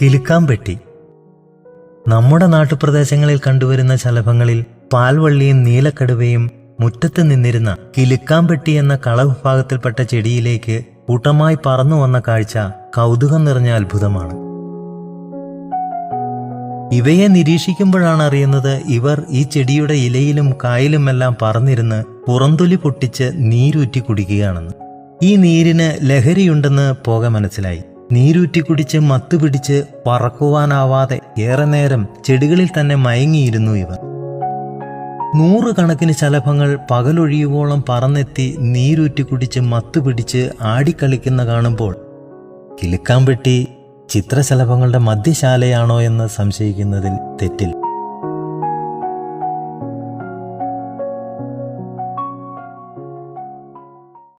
കിലുക്കാമ്പെട്ടി നമ്മുടെ നാട്ടുപ്രദേശങ്ങളിൽ കണ്ടുവരുന്ന ശലഭങ്ങളിൽ പാൽവള്ളിയും നീലക്കടുവയും മുറ്റത്ത് നിന്നിരുന്ന കിലുക്കാമ്പെട്ടി എന്ന കളവിഭാഗത്തിൽപ്പെട്ട ചെടിയിലേക്ക് കൂട്ടമായി പറന്നു വന്ന കാഴ്ച കൗതുകം നിറഞ്ഞ അത്ഭുതമാണ്. ഇവയെ നിരീക്ഷിക്കുമ്പോഴാണ് അറിയുന്നത് ഇവർ ഈ ചെടിയുടെ ഇലയിലും കായലുമെല്ലാം പറന്നിരുന്ന് പുറന്തൊലി പൊട്ടിച്ച് നീരൂറ്റി കുടിക്കുകയാണെന്ന്. ഈ നീരിന് ലഹരിയുണ്ടെന്ന് പോക മനസ്സിലായി. നീരൂറ്റി കുടിച്ച് മത്തു പിടിച്ച് പറക്കുവാനാവാതെ ഏറെ നേരം ചെടികളിൽ തന്നെ മയങ്ങിയിരുന്നു ഇവർ. നൂറുകണക്കിന് ശലഭങ്ങൾ പകലൊഴിയുവോളം പറന്നെത്തി നീരൂറ്റി കുടിച്ച് മത്തു പിടിച്ച് ആടിക്കളിക്കുന്ന കാണുമ്പോൾ കിലുക്കാമ്പെട്ടി ചിത്രശലഭങ്ങളുടെ മദ്യശാലയാണോ എന്ന് സംശയിക്കുന്നതിൽ തെറ്റിൽ.